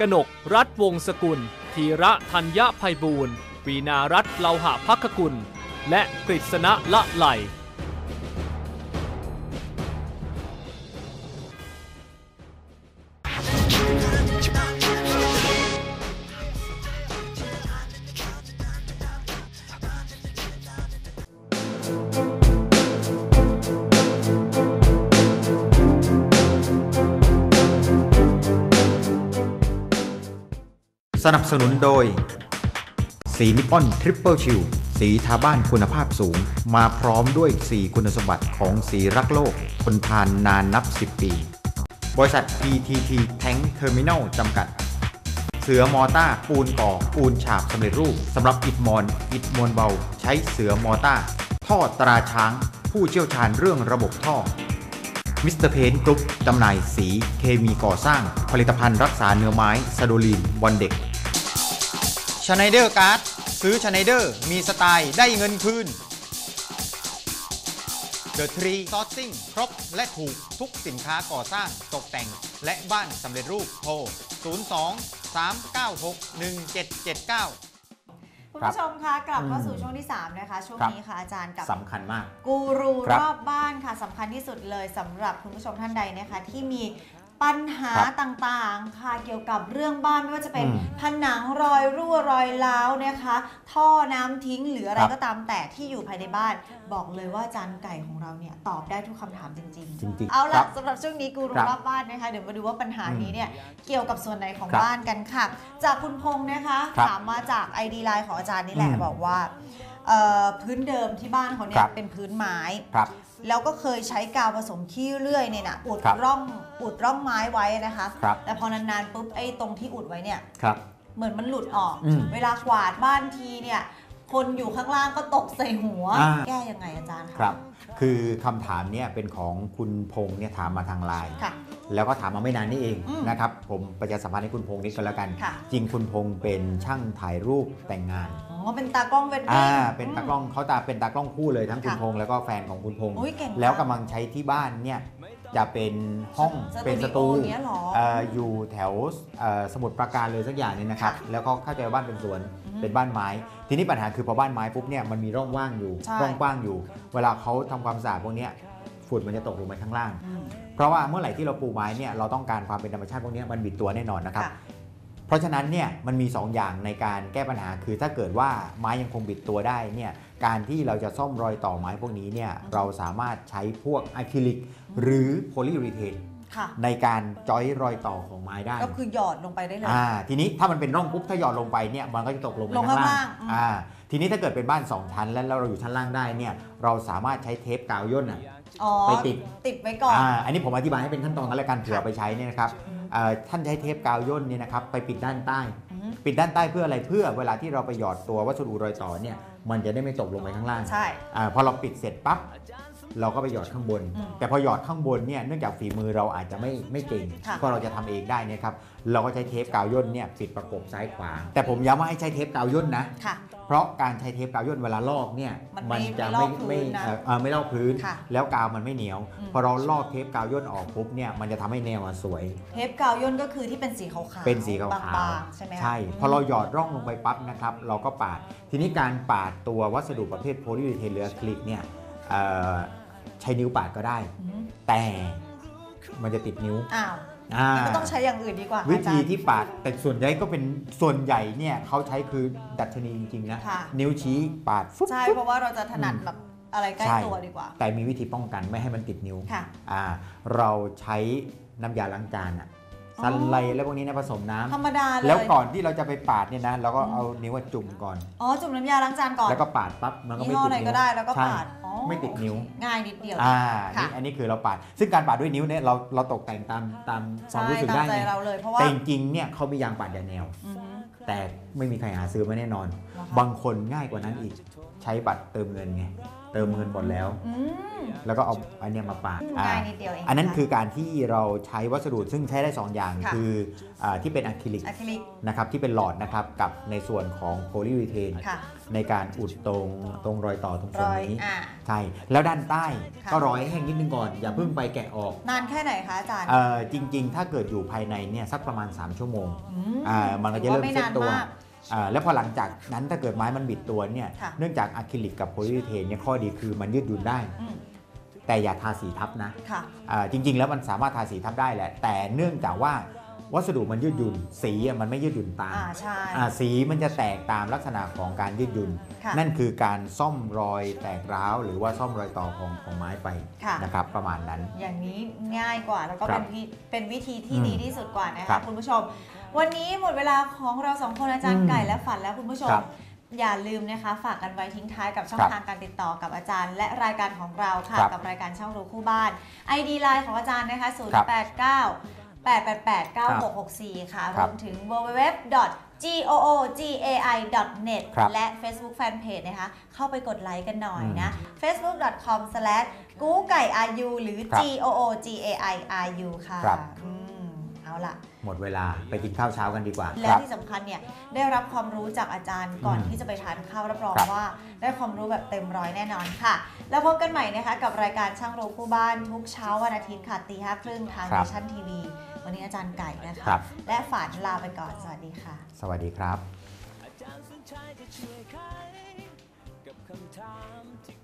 กนกรัฐวงศกุล ธีระธัญญภัยบูรณ์วีนารัตน์เลาหะพักกุล และกฤษณะละไหล สนับสนุนโดย สีนิปปอนทริปเปิลชิลสีทาบ้านคุณภาพสูง มาพร้อมด้วย4คุณสมบัติของสีรักโลกคนทานนานนับ 10 ปี บริษัท PTT Tank Terminal จำกัด เสือมอต้าปูนก่อปูนฉาบสำเร็จรูปสำหรับอิฐมอน อิฐมวลเบา ใช้เสือมอต้า ท่อตราช้าง ผู้เชี่ยวชาญเรื่องระบบท่อมิสเตอร์เพนกรุ๊ปจำหน่ายสีเคมีก่อสร้าง ผลิตภัณฑ์รักษาเนื้อไม้ซาโดลีนบอลเด็ก ชไนเดอร์การ์ดซื้อชไนเดอร์มีสไตล์ได้เงินคืน The Tree Sourcing ครบและถูกทุกสินค้าก่อสร้างตกแต่ง และบ้านสำเร็จรูปโทร 02 396 1779คุณผู้ชมคะกลับเข้าสู่ช่วงที่ 3 นะคะ ช่วงครับนี้ค่ะอาจารย์กับสำคัญมาก กูรูครับรอบบ้านค่ะสำคัญที่สุดเลยสำหรับคุณผู้ชมท่านใดนะคะ ที่มี ปัญหาครับต่างๆ ค่ะเกี่ยวกับเรื่องบ้านไม่ว่าจะเป็นอืมผนังรอยรั่วรอยร้าวนะคะ ท่อน้ำทิ้งหรืออะไรครับ ก็ตามแต่ที่อยู่ภายในบ้าน บอกเลยว่าอาจารย์ไก่ของเราเนี่ยตอบได้ทุกคำถามจริง จริงๆเอาครัล่ะบสำหรับช่วงนี้กูรูครับรอบบ้านนะคะ เดี๋ยวมาดูว่าปัญหานี้เนี่ยเกี่ยวกับส่วนไหนของครับบ้านกันค่ะ จากคุณพงษ์นะคะ ครับถามมาจาก ID ไลน์ของอาจารย์นี่แหละอืมบอกว่า เอ่อพื้นเดิมที่บ้านเขาเนี่ครัยบ เป็นพื้นไม้ ครับ แล้วก็เคยใช้กาวผสมขี้เลื่อยเนี่ยนะอุดครับร่องอุดร่องไม้ไว้นะคะครับ แต่พอนานๆปุ๊บไอ้ตรงที่อุดไว้เนี่ย ครับ เหมือนมันหลุดออก อืมเวลากวาดบ้านทีเนี่ย คนอยู่ข้างล่างก็ตกใส่หัว อ่า แก้ยังไงอาจารย์คะครับ คือคำถามเนี่ยเป็นของคุณพงษ์เนี่ยถามมาทางไลน์ ค่ะ แล้วก็ถามมาไม่นานนี่เองอืมนะครับ ผมประชาสัมพันธ์ให้คุณพงษ์นิดก็แล้วกัน ค่ะ จริงคุณพงษ์เป็นช่างถ่ายรูปแต่งงาน อ๋อเป็นตากล้องเวดดิ้อ่า ง เป็นตากล้องเขาตาเป็นตากล้องคู่เลยทั้งคุณค่ะพงษ์แล้วก็แฟนของคุณพงษ์ อุ๊ยเก่งมาก แล้วกำลังใช้ที่บ้านเนี่ย จะเป็นห้องสตูดิโอเป็นสตูอย่างเงี้ยเหรอเอ่ออยู่แถวเอ่อสมุทรปราการเลยสักอย่างหนึงนะครับค่ะแล้วก็เข้าใจว่าบ้านเป็นสวนอือฮึเป็นบ้านไม้ ทีนี้ปัญหาคือพอบ้านไม้ปุ๊บเนี่ยมันมีร่องว่างอยู่ ใช่ ร่องกว้างอยู่ เวลาเขาทำความสะอาดพวกเนี้ยฝุ่นมันจะตกลงไปข้างล่าง อืม เพราะว่าเมื่อไหร่ที่เราปูไม้เนี่ยเราต้องการความเป็นธรรมชาติพวกเนี้ยมันบิดตัวแน่นอนนะครับ ค่ะ เพราะฉะนั้นเนี่ยมันมี 2 อย่างในการแก้ปัญหาคือถ้าเกิดว่าไม้ยังคงบิดตัวได้เนี่ย การที่เราจะซ่อมรอยต่อไม้พวกนี้เนี่ยเราสามารถใช้พวกอะคริลิกหรือโพลียูรีเทนค่ะในการจอยรอยต่อของไม้ได้ ก็คือหยอดลงไปได้เลยอ่าทีนี้ถ้ามันเป็นร่องปุ๊บถ้าหยอดลงไปเนี่ยมันก็จะตกลงไปลงข้างข้างล่าล่างงอืมอ่าทีนี้ถ้าเกิดเป็นบ้าน 2 ชั้น แล้วเราอยู่ชั้นล่างได้เนี่ยเราสามารถใช้เทปกาวย่นอะอ๋อไปติดติดไว้ก่อนอ่าอันนี้ผมอธิบายให้เป็นขั้นตอนกันแล้วกันเผื่อเอาไปใช้เนี่ยนะครับอืมเอ่อท่านใช้เทปกาวย่นเนี่ยนะครับไปปิดด้านใต้อืมปิดด้านใต้เพื่ออะไรเพื่อเวลาที่เราไปหยอดตัววัสดุรอยต่อเนี่ย มันจะได้ไม่ตกลงไปข้างล่างใช่อาพอเราปิดเสร็จปั๊บเราก็ไปหยอดข้างบนอืมแต่พอหยอดข้างบนเนี่ยเนื่องจากฝีมือเราอาจจะไม่ไม่เก่งค่ะก็เราจะทำเองได้เนะครับ เราก็ใช้เทปกาวย่นเนี่ยปิดประกบซ้ายขวา แต่ผมย้ำว่าให้ใช้เทปกาวย่นนะค่ะ เพราะการใช้เทปกาวย่นเวลาลอกเนี่ยมันไม่จะไม่ลไม่อกพื้ไม่นนะเอ่อเอ่อไม่ลอกพื้นค่ะแล้วกาวมันไม่เหนียวอืมพอเราลอกเทปกาวย่นออกปุ๊บเนี่ยมันจะทำให้แนวอะสวย เทปกาวย่นก็คือที่เป็นสีขาวๆเป็นสีขาวบางๆใช่ไหมคะใช่พอเราหยอดร่องลงไปปั๊บนะครับ เราก็ปาด ทีนี้การปาดตัววัสดุประเภทโพลียูรีเทนหรืออะคริลิกเนี่ยเอ่อใช้นิ้วปาดก็ได้อืมแต่มันจะติดนิ้ว อ้าวอ่างั้นก็ต้องใช้อย่างอื่นดีกว่าวิธีอาจารย์ที่ปาดแต่ส่วนใหญ่ก็เป็นส่วนใหญ่เนี่ยเขาใช้คือดัชนีจริงๆนะค่ะนิ้วชี้ปาดฟึ๊บใช่ฟึ๊บเพราะว่าเราจะถนัดอืมแบบอะไรใกล้ใช่ตัวดีกว่า แต่มีวิธีป้องกันไม่ให้มันติดนิ้วค่ะอ่าเราใช้น้ำยาล้างจานอะอ๋อ ซันไลท์แล้วพวกนี้นะผสมน้ำธรรมดาเลยแล้วก่อนที่เราจะไปปาดเนี่ยนะเราก็เอานิ้วอะจุ่มก่อนอ๋อจุ่มน้ำยาล้างจานก่อนแล้วก็ปาดปั๊บมันก็ยี่ไม่ห้อติดไหนนิ้วก็ได้แล้วก็ใช่ปาดอ๋อไม่ติดนิ้วง่ายนิดเดียวอ่าค่ะนี่อันนี้คือเราปาด ซึ่งการปาดด้วยนิ้วเนี่ยเราเราตกแต่งตามตามควาใช่มรู้สึกตามได้ใจไงเราเลยเพราะว่าแต่จริงๆเนี่ยเขามียางปาดยาแนวอือฮึแต่ไม่มีใครหาซื้อมาแน่นอนเหรอคะบางคนง่ายกว่านั้นอีก ใช้บัตรเติมเงินไง เติมเงินหมดแล้ว อืม แล้วก็เอาอันเนี้ยมาปาง่ายอ่านิดเดียวเองอันนั้นคือการที่เราใช้วัสดุซึ่งใช้ได้2อย่างค่ะ คืออาที่เป็นอะคริลิกอะคริลิกนะครับที่เป็นหลอดนะครับกับในส่วนของโพลียูเทนค่ะในการอุดตรงตรงรอยต่อตรงส่รวนอยนี้ อ่า ใช่ แล้วด้านใต้ค่ะ ก็ร้อยให้แห้งนิดนึงก่อน อย่าเพิ่งไปแกะออกนานแค่ไหนคะอาจารย์เอ่อจริง ๆ ถ้าเกิดอยู่ภายในเนี่ยสักประมาณ 3 ชั่วโมงอืมอ่ามันก็จะเริ่มถือว่าไม่เซ็ตนานตัวมากอ่า แล้วพอหลังจากนั้นถ้าเกิดไม้มันบิดตัวเนี่ยค่ะเนื่องจากอะคริลิกกับโพลียูเทนเนี่ยข้อดีคือมันยืดหยุ่นได้อืมแต่อย่าทาสีทับนะค่ะอ่าจริง ๆ แล้วมันสามารถทาสีทับได้แหละแต่เนื่องจากว่า วัสดุมันยืดหยุ่น สีอะมันไม่ยืดหยุ่นตามอ่าใช่อ่าสีมันจะแตกตามลักษณะของการยืดหยุ่นค่ะนั่นคือการซ่อมรอยแตกร้าว หรือว่าซ่อมรอยต่อของของไม้ไปค่ะนะครับประมาณนั้น อย่างนี้ง่ายกว่าแล้วก็ครัเป็บนวิเป็นวิธีที่อืมดีที่สุดกว่านะครัคะบคุณผู้ชม วันนี้หมดเวลาของเราสองคนอาจารอืย์มไก่และฝันแล้วคุณผู้ชมครับอย่าลืมนะคะ ฝากกันไว้ทิ้งท้ายกับช่องครับทางการติดต่อกับอาจารย์ และรายการของเราค่ะครับกับรายการช่างรู้คู่บ้าน ID ไลน์ของอาจารย์นะคะ0ครับ8 9 8 8 8 9 6 6 4 ค่ะรครับวมถึง www googai.net ครับและ Facebook Fanpage นะคะ เข้าไปกดไลค์กันหน่อยนะอื facebook.com slash กูไก่ ru หรือครับ g o o g a i r u ค่ะครับอืมเอาล่ะหมดเวลาไปกินข้าวเช้ากันดีกว่า และครับที่สำคัญเนี่ยได้รับความรู้จากอาจารย์ก่อนอืมที่จะไปทานข้าวรับรองครับว่า ได้ความรู้แบบเต็มร้อยแน่นอนค่ะ แล้วพบกันใหม่นะคะกับรายการช่างรู้คู่บ้านทุกเช้าวันอาทิตย์ค่ะตีห้าครึ่งทางครัเนบชั่นทีวี วันนี้อาจารย์ไก่นะคะ ครับ และฝันลาไปก่อน สวัสดีค่ะ สวัสดีครับ อาจารย์สนชัยจะช่วยใครกับคำถามที่